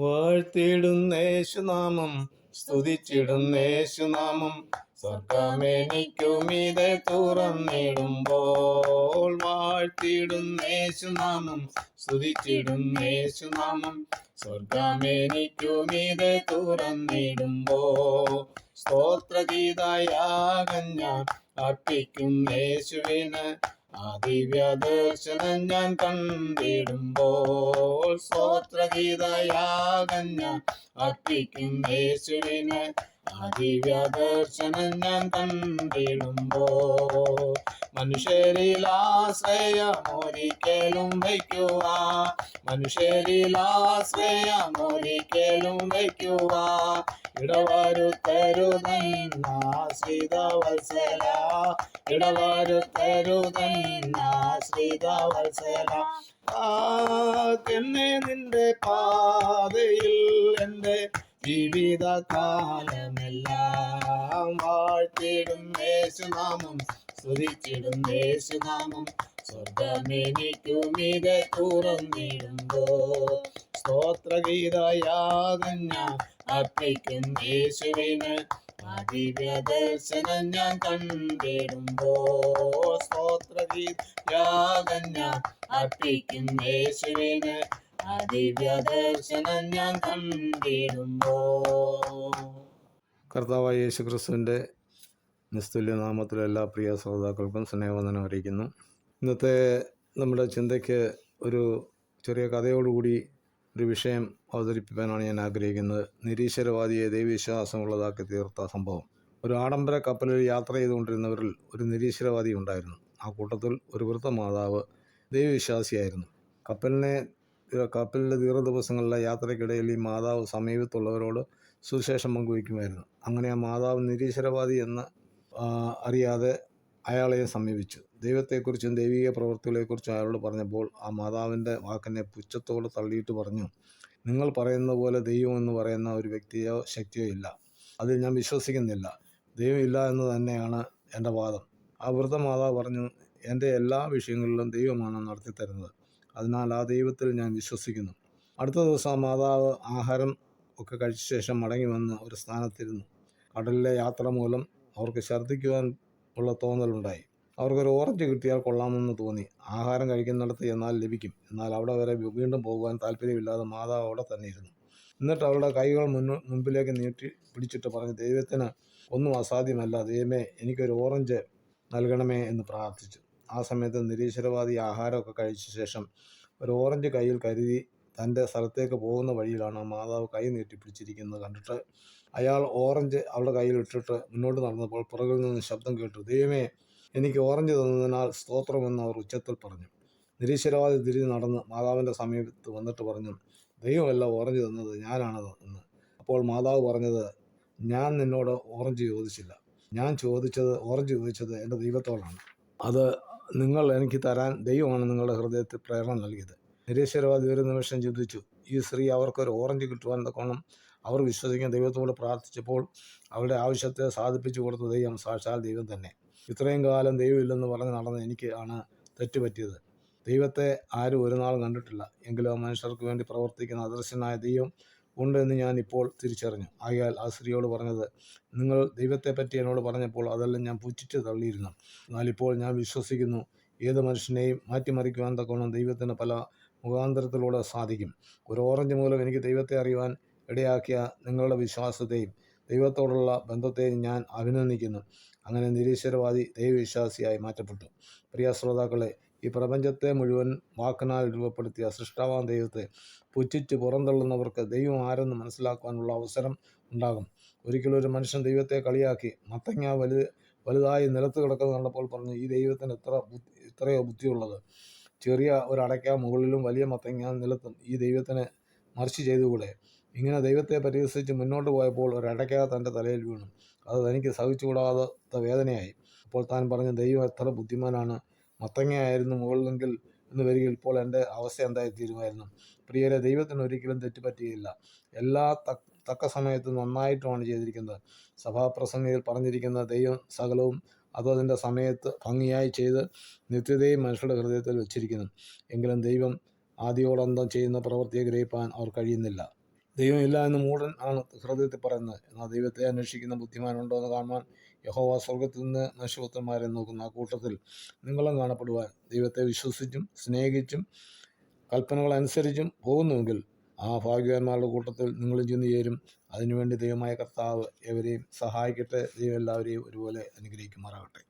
വാഴ്ത്തിടുന്നേശുനാമം സ്തുതിച്ചിടുന്നേശുനാമം സ്വർഗമെനിക്കുമിതെ തുറന്നിടുമ്പോൾ വാഴ്ത്തിടുന്നേശുനാമം സ്തുതിച്ചിടുന്നേശുനാമം സ്വർഗമെനിക്കുമിതെ തുറന്നിടുമ്പോ സ്തോത്രഗീതായാകഞ്ഞ അർപ്പിക്കും യേശുവിന് ആദിവ്യദർശനം ഞാൻ കണ്ടിടുമ്പോൾ സ്തോത്രഗീതയാകൻ ഞാൻ അർപ്പിക്കും യേശുവിന്. ആദിവ്യദർശനം ഞാൻ കണ്ടിടുമ്പോ മനുഷ്യരിൽ ആശ്രയമൊരിക്കലും വയ്ക്കുക. മനുഷ്യരിൽ ആശ്രയമൊരിക്കലും വയ്ക്കുക. ഇടവരുത്തരുതന്നാശ്രിതവത്സല ഇടവരുത്തരുതന്നാശ്രിതവത്സല ആകെന്നെ നിന്റെ പാതയിൽ എന്റെ ജീവിതകാലമെല്ലാം വാഴ്ത്തിടും യേശുനാമം സ്തുതിച്ചിടും യേശുനാമം. സ്വർഗമെനിക്കുമിതെ തുറന്നിടുമ്പോ സ്തോത്രഗീതയാകൻ ഞാൻ അർപ്പിക്കും യേശുവിന് ദിവ്യദർശനം ഞാൻ കണ്ടിടുമ്പോ സ്തോത്രഗീതയാകൻ ഞാൻ അർപ്പിക്കും യേശുവിന് ദിവ്യദർശനം ഞാൻ കണ്ടിടുമ്പോ. കർത്താവായ യേശു ക്രിസ്തുവിന്റെ നിസ്തുല്യ എല്ലാ പ്രിയ ശ്രോതാക്കൾക്കും സ്നേഹവന്ദനം അറിയിക്കുന്നു. ഇന്നത്തെ നമ്മുടെ ചിന്തയ്ക്ക് ഒരു ചെറിയ കഥയോടുകൂടി ഒരു വിഷയം അവതരിപ്പിക്കാനാണ് ഞാൻ ആഗ്രഹിക്കുന്നത്. നിരീശ്വരവാദിയെ ദൈവവിശ്വാസമുള്ളതാക്കി തീർത്ത സംഭവം. ഒരു ആഡംബര കപ്പലിൽ യാത്ര ചെയ്തുകൊണ്ടിരുന്നവരിൽ ഒരു നിരീശ്വരവാദി ഉണ്ടായിരുന്നു. ആ കൂട്ടത്തിൽ ഒരു വൃദ്ധ മാതാവ് ദൈവവിശ്വാസിയായിരുന്നു. കപ്പലിനെ കപ്പലിന്റെ ദീർഘ ദിവസങ്ങളിലെ യാത്രയ്ക്കിടയിൽ ഈ മാതാവ് സമീപത്തുള്ളവരോട് സുവിശേഷം പങ്കുവയ്ക്കുമായിരുന്നു. അങ്ങനെ ആ മാതാവ് നിരീശ്വരവാദി എന്ന് അറിയാതെ അയാളെ സമീപിച്ചു. ദൈവത്തെക്കുറിച്ചും ദൈവിക പ്രവൃത്തികളെക്കുറിച്ചും അയാളോട് പറഞ്ഞപ്പോൾ ആ മാതാവിന്റെ വാക്കിനെ പുച്ഛത്തോട് തള്ളിയിട്ട് പറഞ്ഞു നിങ്ങൾ പറയുന്ന പോലെ ദൈവം എന്ന് പറയുന്ന ഒരു വ്യക്തിയോ ശക്തിയോ ഇല്ല. അതിൽ ഞാൻ വിശ്വസിക്കുന്നില്ല. ദൈവം ഇല്ല എന്ന് തന്നെയാണ് എന്റെ വാദം. ആ വൃദ്ധ മാതാവ് പറഞ്ഞു എന്റെ എല്ലാ വിഷയങ്ങളിലും ദൈവമാണ് നടത്തി തരുന്നത്. അതിനാൽ ആ ദൈവത്തിൽ ഞാൻ വിശ്വസിക്കുന്നു. അടുത്ത ദിവസം ആ മാതാവ് ആഹാരം ഒക്കെ കഴിച്ച ശേഷം മടങ്ങി വന്ന് ഒരു സ്ഥാനത്തിരുന്നു. കടലിലെ യാത്ര മൂലം അവർക്ക് ഛർദ്ദിക്കുവാൻ ഉള്ള തോന്നലുണ്ടായി. അവർക്കൊരു ഓറഞ്ച് കിട്ടിയാൽ കൊള്ളാമെന്ന് തോന്നി. ആഹാരം കഴിക്കുന്നിടത്ത് എന്നാൽ ലഭിക്കും. എന്നാൽ അവിടെ വരെ വീണ്ടും പോകുവാൻ താല്പര്യമില്ലാതെ മാതാവ് അവിടെ തന്നെ ഇരുന്നു. എന്നിട്ട് അവളുടെ കൈകൾ മുന്നു മുമ്പിലേക്ക് നീട്ടി പിടിച്ചിട്ട് പറഞ്ഞു ദൈവത്തിന് ഒന്നും അസാധ്യമല്ല. ദൈവമേ എനിക്കൊരു ഓറഞ്ച് നൽകണമേ എന്ന് പ്രാർത്ഥിച്ചു. ആ സമയത്ത് നിരീശ്വരവാദി ആഹാരമൊക്കെ കഴിച്ച ശേഷം ഒരു ഓറഞ്ച് കയ്യിൽ കരുതി തന്റെ സ്ഥലത്തേക്ക് പോകുന്ന വഴിയിലാണ് മാതാവ് കൈ നീട്ടി പിടിച്ചിരിക്കുന്നത് കണ്ടിട്ട് അയാൾ ഓറഞ്ച് അവളുടെ കയ്യിൽ ഇട്ടിട്ട് മുന്നോട്ട് നടന്നപ്പോൾ പുറകിൽ നിന്ന് ശബ്ദം കേട്ടു. ദൈവമേ എനിക്ക് ഓറഞ്ച് തന്നതിനാൽ സ്തോത്രമെന്ന് അവർ ഉച്ചത്തിൽ പറഞ്ഞു. നിരീശ്വരവാദി തിരിഞ്ഞ് നടന്ന് മാതാവിന്റെ സമീപത്ത് വന്നിട്ട് പറഞ്ഞു ദൈവമല്ല ഓറഞ്ച് തന്നത് ഞാനാണത് എന്ന്. അപ്പോൾ മാതാവ് പറഞ്ഞത് ഞാൻ നിന്നോട് ഓറഞ്ച് ചോദിച്ചില്ല. ഞാൻ ചോദിച്ചത് ഓറഞ്ച് ചോദിച്ചത് എന്റെ ദൈവത്തോടാണ്. അത് നിങ്ങൾ എനിക്ക് തരാൻ ദൈവമാണ് നിങ്ങളുടെ ഹൃദയത്തിൽ പ്രേരണ നൽകിയത്. നിരീശ്വരവാദി ഒരു നിമിഷം ചിന്തിച്ചു ഈ സ്ത്രീ അവർക്കൊരു ഓറഞ്ച് കിട്ടുവാൻ തക്കോണം അവർ വിശ്വസിക്കാൻ ദൈവത്തോട് പ്രാർത്ഥിച്ചപ്പോൾ അവരുടെ ആവശ്യത്തെ സാധിപ്പിച്ചു കൊടുത്ത ദൈവം സാക്ഷാൽ ദൈവം തന്നെ. ഇത്രയും കാലം ദൈവമില്ലെന്ന് പറഞ്ഞ് നടന്ന എനിക്ക് ആണ് തെറ്റുപറ്റിയത്. ദൈവത്തെ ആരും ഒരു നാൾ കണ്ടിട്ടില്ല. എങ്കിലും മനുഷ്യർക്ക് വേണ്ടി പ്രവർത്തിക്കുന്ന അദൃശ്യനായ ദൈവം ഉണ്ടെന്ന് ഞാൻ ഇപ്പോൾ തിരിച്ചറിഞ്ഞു. ആകയാൽ ആ സ്ത്രീയോട് പറഞ്ഞത് നിങ്ങൾ ദൈവത്തെപ്പറ്റി എന്നോട് പറഞ്ഞപ്പോൾ അതെല്ലാം ഞാൻ പുച്ഛിച്ച് തള്ളിയിരുന്നു. എന്നാലിപ്പോൾ ഞാൻ വിശ്വസിക്കുന്നു ഏത് മനുഷ്യനെയും മാറ്റിമറിക്കുവാൻ തക്കോണം ദൈവത്തിന് പല മുഖാന്തരത്തിലൂടെ സാധിക്കും. ഒരു ഓറഞ്ച് മൂലം എനിക്ക് ദൈവത്തെ അറിയുവാൻ ഇടയാക്കിയ നിങ്ങളുടെ വിശ്വാസത്തെയും ദൈവത്തോടുള്ള ബന്ധത്തെയും ഞാൻ അഭിനന്ദിക്കുന്നു. അങ്ങനെ നിരീശ്വരവാദി ദൈവവിശ്വാസിയായി മാറ്റപ്പെട്ടു. പ്രിയ ശ്രോതാക്കളെ ഈ പ്രപഞ്ചത്തെ മുഴുവൻ വാക്കിനാൽ രൂപപ്പെടുത്തിയ സൃഷ്ടാവാൻ ദൈവത്തെ പുച്ഛിച്ച് പുറന്തള്ളുന്നവർക്ക് ദൈവം ആരെന്ന് മനസ്സിലാക്കുവാനുള്ള അവസരം ഉണ്ടാകും. ഒരിക്കലും ഒരു മനുഷ്യൻ ദൈവത്തെ കളിയാക്കി മത്തങ്ങ വലുത് വലുതായി നിലത്ത് കിടക്കുന്നത് കണ്ടപ്പോൾ പറഞ്ഞു ഈ ദൈവത്തിന് എത്ര ബുദ്ധി ഇത്രയോ ബുദ്ധിയുള്ളത്. ചെറിയ ഒരു അടയ്ക്ക മുകളിലും വലിയ മത്തങ്ങ നിലത്തും ഈ ദൈവത്തിന് മറിച്ച് ചെയ്തുകൂടെ? ഇങ്ങനെ ദൈവത്തെ പരിഹസിച്ച് മുന്നോട്ട് പോയപ്പോൾ ഒരടയ്ക്ക തന്റെ തലയിൽ വീണു. അത് തനിക്ക് സഹിച്ചുകൂടാത്ത വേദനയായി. അപ്പോൾ താൻ പറഞ്ഞു ദൈവം എത്ര ബുദ്ധിമാനാണ്. മത്തങ്ങയായിരുന്നു മുകളിലെങ്കിൽ എന്ന് വരികയിൽ ഇപ്പോൾ എന്റെ അവസ്ഥ എന്തായി തീരുമായിരുന്നു പ്രിയരെ ദൈവത്തിന് ഒരിക്കലും തെറ്റുപറ്റിയില്ല. എല്ലാ തക്ക സമയത്തും സമയത്ത് നന്നായിട്ടുമാണ് ചെയ്തിരിക്കുന്നത്. സഭാപ്രസംഗയിൽ പറഞ്ഞിരിക്കുന്ന ദൈവം സകലവും അത് അതിന്റെ സമയത്ത് ഭംഗിയായി ചെയ്ത് നിത്യതയും മനുഷ്യരുടെ ഹൃദയത്തിൽ വെച്ചിരിക്കുന്നു. എങ്കിലും ദൈവം ആദ്യോടന്തം ചെയ്യുന്ന പ്രവൃത്തിയെ ഗ്രഹിപ്പാൻ അവർ കഴിയുന്നില്ല. ദൈവമില്ല എന്ന് മൂടൻ ആണ് ഹൃദയത്തിൽ പറയുന്നത്. എന്നാൽ ദൈവത്തെ അന്വേഷിക്കുന്ന ബുദ്ധിമാനുണ്ടോ എന്ന് കാണുവാൻ യഹോവ സ്വർഗത്തിൽ നിന്ന് നശുപുത്രന്മാരെ നോക്കുന്ന. ആ കൂട്ടത്തിൽ നിങ്ങളും കാണപ്പെടുവാൻ ദൈവത്തെ വിശ്വസിച്ചും സ്നേഹിച്ചും കൽപ്പനകൾ അനുസരിച്ചും പോകുന്നുവെങ്കിൽ ആ ഭാഗ്യവാന്മാരുടെ കൂട്ടത്തിൽ നിങ്ങളും ചെന്ന് ചേരും. അതിനുവേണ്ടി ദൈവമായ കർത്താവ് എവരെയും സഹായിക്കട്ടെ. ദൈവം എല്ലാവരെയും ഒരുപോലെ അനുഗ്രഹിക്കുമാറാകട്ടെ.